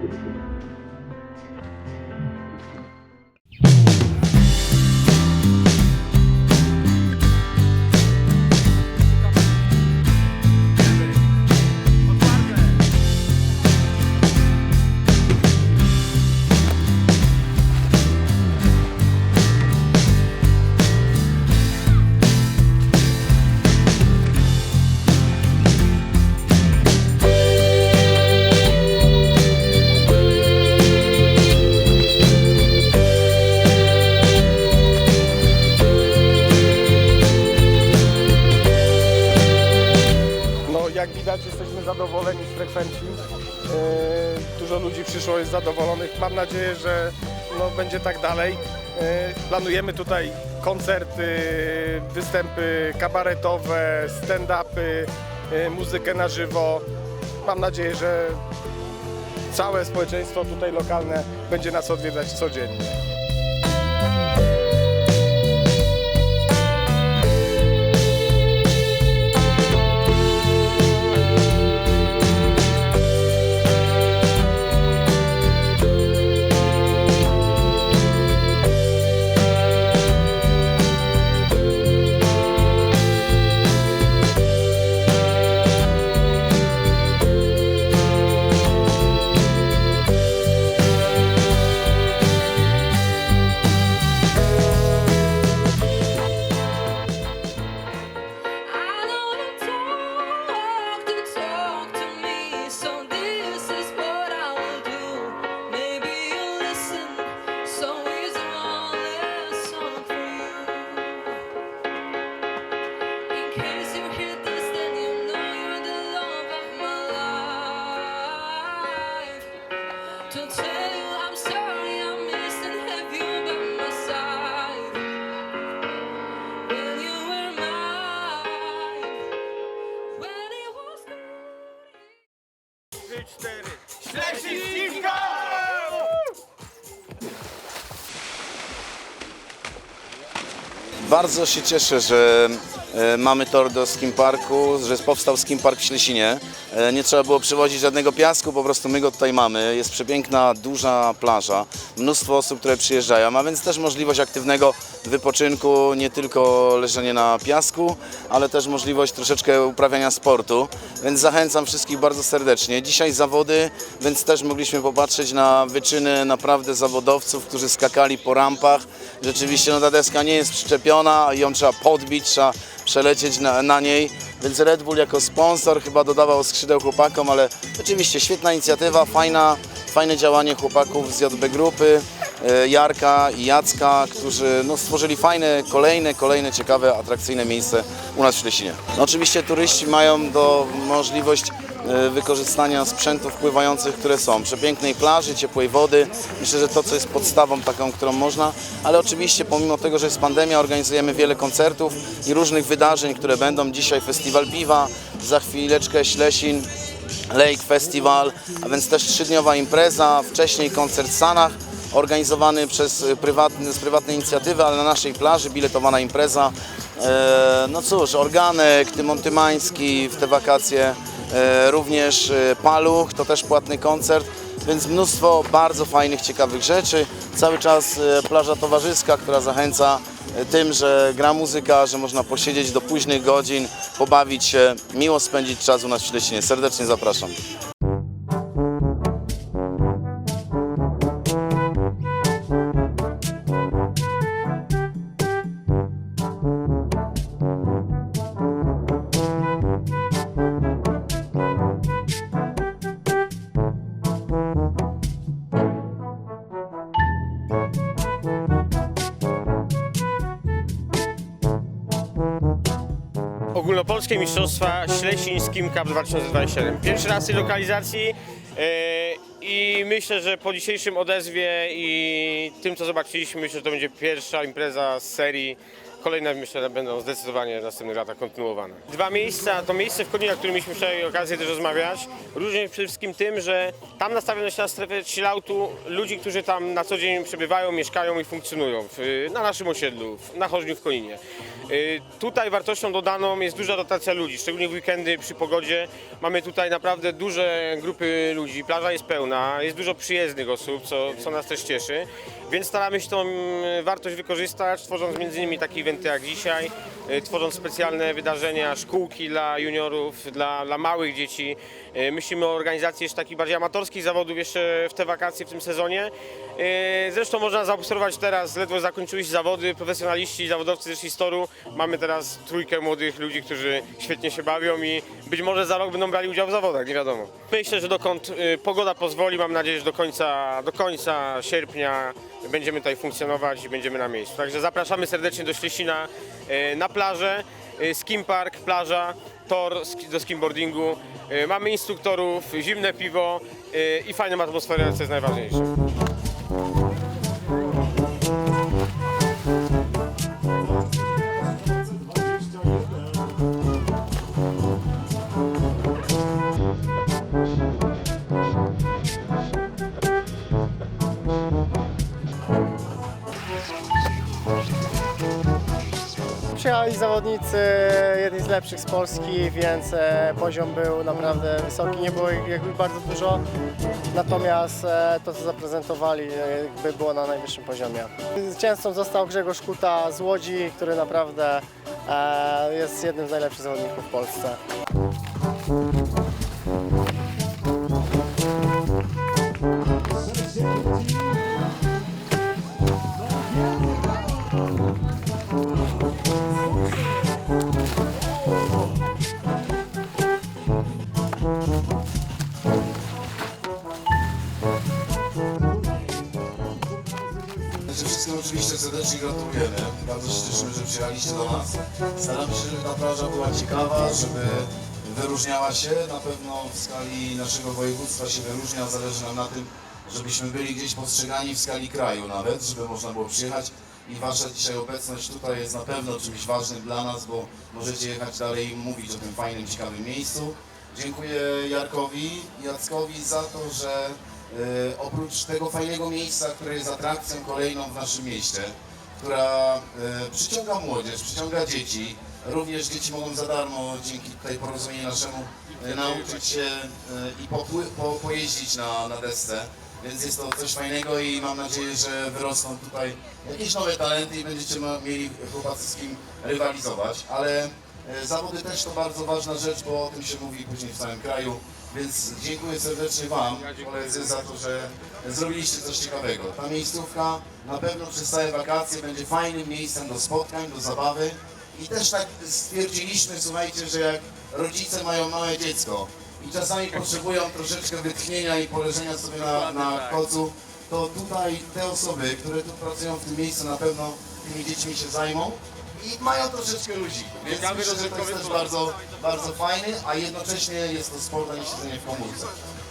No jak widać jesteśmy zadowoleni z frekwencji. Yy, Dużo ludzi przyszło, jest zadowolonych. Mam nadzieję, że no, będzie tak dalej. Yy, Planujemy tutaj koncerty, występy kabaretowe, stand-upy, yy, muzykę na żywo. Mam nadzieję, że całe społeczeństwo tutaj lokalne będzie nas odwiedzać codziennie. Bardzo się cieszę, że e, mamy tor do Skim Parku, że powstał Skim Park w Ślesinie. E, Nie trzeba było przywozić żadnego piasku, po prostu my go tutaj mamy. Jest przepiękna, duża plaża, mnóstwo osób, które przyjeżdżają, a więc też możliwość aktywnego wypoczynku, nie tylko leżenie na piasku, ale też możliwość troszeczkę uprawiania sportu, więc zachęcam wszystkich bardzo serdecznie. Dzisiaj zawody, więc też mogliśmy popatrzeć na wyczyny naprawdę zawodowców, którzy skakali po rampach. Rzeczywiście no, ta deska nie jest przyczepiona, ją trzeba podbić, trzeba przelecieć na, na niej, więc Red Bull jako sponsor chyba dodawał skrzydeł chłopakom, ale oczywiście świetna inicjatywa, fajna, fajne działanie chłopaków z JB Grupy, e, Jarka i Jacka, którzy no, stworzyli fajne, kolejne, kolejne ciekawe, atrakcyjne miejsce u nas w Ślesinie. No, oczywiście turyści mają do możliwość wykorzystania sprzętów pływających, które są. Przepięknej plaży, ciepłej wody. Myślę, że to, co jest podstawą taką, którą można, ale oczywiście pomimo tego, że jest pandemia, organizujemy wiele koncertów i różnych wydarzeń, które będą. Dzisiaj festiwal piwa, za chwileczkę Ślesin, Lake Festival, a więc też trzydniowa impreza, wcześniej koncert w Sanach, organizowany przez y, prywatny, z prywatnej inicjatywy, ale na naszej plaży, biletowana impreza. E, no cóż, Organek, Tymon Tymański w te wakacje, e, również e, Paluch, to też płatny koncert, więc mnóstwo bardzo fajnych, ciekawych rzeczy. Cały czas e, plaża towarzyska, która zachęca e, tym, że gra muzyka, że można posiedzieć do późnych godzin, pobawić się, miło spędzić czas u nas w Ślesinie. Serdecznie zapraszam. Ogólnopolskie Mistrzostwa Ślesińskim Cup 2027. Pierwszy raz tej lokalizacji e, i myślę, że po dzisiejszym odezwie i tym, co zobaczyliśmy, myślę, że to będzie pierwsza impreza z serii. Kolejne myślę, będą zdecydowanie w następnych latach kontynuowane. Dwa miejsca, to miejsce w Koninach, o którym mieliśmy wczoraj okazję też rozmawiać, różni przede wszystkim tym, że tam nastawiono się na strefę chilloutu ludzi, którzy tam na co dzień przebywają, mieszkają i funkcjonują w, na naszym osiedlu, w, na Chorzniu w Koninie. Y, Tutaj wartością dodaną jest duża rotacja ludzi, szczególnie w weekendy przy pogodzie. Mamy tutaj naprawdę duże grupy ludzi, plaża jest pełna, jest dużo przyjezdnych osób, co, co nas też cieszy. Więc staramy się tą mm, wartość wykorzystać, tworząc m.in. takie eventy jak dzisiaj, y, tworząc specjalne wydarzenia, szkółki dla juniorów, dla, dla małych dzieci. Y, Myślimy o organizacji jeszcze takich bardziej amatorskich zawodów jeszcze w te wakacje, w tym sezonie. Y, Zresztą można zaobserwować teraz, ledwo zakończyły się zawody, profesjonaliści, zawodowcy z toru. Mamy teraz trójkę młodych ludzi, którzy świetnie się bawią i być może za rok będą brali udział w zawodach, nie wiadomo. Myślę, że dokąd pogoda pozwoli, mam nadzieję, że do końca, do końca sierpnia będziemy tutaj funkcjonować i będziemy na miejscu. Także zapraszamy serdecznie do Ślesina y, na plażę, y, skim park, plaża, tor do skimboardingu. Y, Mamy instruktorów, zimne piwo i fajną atmosferę, co jest najważniejsze. Przyjechali zawodnicy, jedni z lepszych z Polski, więc e, poziom był naprawdę wysoki, nie było ich jakby bardzo dużo, natomiast e, to co zaprezentowali e, jakby było na najwyższym poziomie. Zwycięzcą został Grzegorz Kuta z Łodzi, który naprawdę jest jednym z najlepszych zawodników w Polsce. Znaczy wszystkim oczywiście serdecznie gratulujemy. Bardzo się cieszymy, że przyjechaliście do nas. Staramy się, żeby ta plaża była ciekawa, żeby wyróżniała się. Na pewno w skali naszego województwa się wyróżnia. Zależy nam na tym, żebyśmy byli gdzieś postrzegani w skali kraju nawet, żeby można było przyjechać. I Wasza dzisiaj obecność tutaj jest na pewno czymś ważnym dla nas, bo możecie jechać dalej i mówić o tym fajnym, ciekawym miejscu. Dziękuję Jarkowi Jackowi za to, że oprócz tego fajnego miejsca, które jest atrakcją kolejną w naszym mieście, która e, przyciąga młodzież, przyciąga dzieci, również dzieci mogą za darmo dzięki tutaj porozumieniu naszemu e, nauczyć się e, i po, pojeździć na, na desce. Więc jest to coś fajnego i mam nadzieję, że wyrosną tutaj jakieś nowe talenty i będziecie mieli chłopacy z kim rywalizować. Ale e, zawody też to bardzo ważna rzecz, bo o tym się mówi później w całym kraju. Więc dziękuję serdecznie Wam, koledzy, za to, że zrobiliście coś ciekawego. Ta miejscówka na pewno przez całe wakacje będzie fajnym miejscem do spotkań, do zabawy. I też tak stwierdziliśmy, słuchajcie, że jak rodzice mają małe dziecko i czasami potrzebują troszeczkę wytchnienia i poleżenia sobie na, na kocu, to tutaj te osoby, które tu pracują w tym miejscu na pewno tymi dziećmi się zajmą i mają troszeczkę ludzi. Więc myślę, że to jest też bardzo, bardzo fajny, a jednocześnie jest to sport, a nie siedzenie w komórce.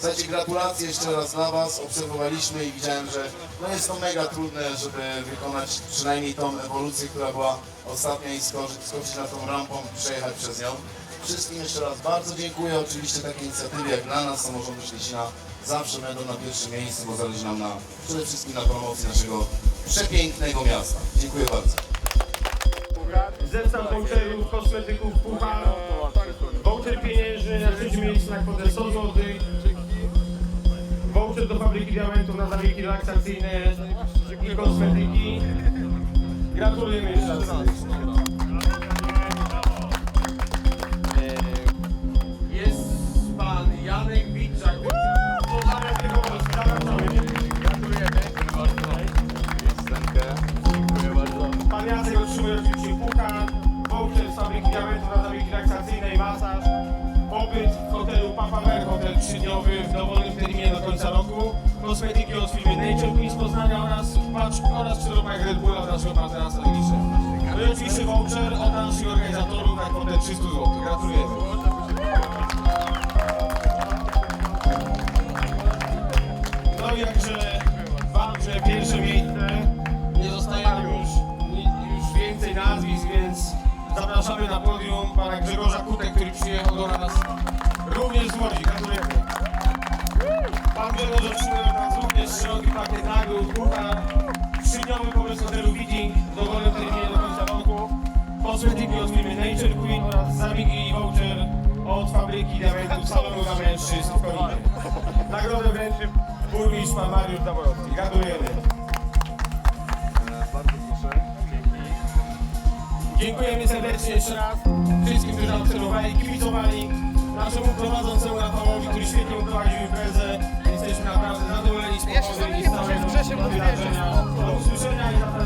Słuchajcie, gratulacje jeszcze raz dla Was. Obserwowaliśmy i widziałem, że no jest to mega trudne, żeby wykonać przynajmniej tą ewolucję, która była ostatnia i skoczyć, skoczyć na tą rampą, przejechać przez nią. Wszystkim jeszcze raz bardzo dziękuję. Oczywiście takie inicjatywy jak dla nas, samorządu Ślesina zawsze będą na pierwszym miejscu, bo zależy nam na, przede wszystkim na promocji naszego przepięknego miasta. Dziękuję bardzo. Zestaw voucherów, kosmetyków, puchar, voucher pieniężny na trzecim miejscu na kwotę 100 zł, voucher do fabryki diamentów na zabiegi relaksacyjne i kosmetyki. Gratulujemy jeszcze raz. Voucher z fabryki diamentów na zabiegi relaksacyjne i masaż, pobyt w hotelu Papa Mel, hotel trzydniowy w dowolnym terminie do końca roku, kosmetyki od firmy Nature Peace z Poznania oraz patrz oraz czteropach Red Bulla od naszego partnera strategicznego. No i oczywiście voucher od naszych organizatorów na kwotę 300 zł. Gratulujemy. Nas również z Łodzi. Gratulujemy. Pan Grzegorz od nas również szeroki pakiet nagród, puchar, trzydniowy pobyt w hotelu Wiking w dowolnym terminie do końca roku, kosmetyki od firmy Nature Queen oraz zamigi i voucher od fabryki diamentów salonu dla mężczyzn w Koninie. Nagrodę wręczy burmistrz pan Mariusz Daworowski. Gratulujemy. Dziękujemy serdecznie jeszcze raz wszystkim, którzy obserwowali, kibicowali naszemu prowadzącemu Rafałowi, który świetnie uprowadził imprezę. Jesteśmy naprawdę zadowoleni z pogody i z całego wydarzenia. Do usłyszenia i zapraszamy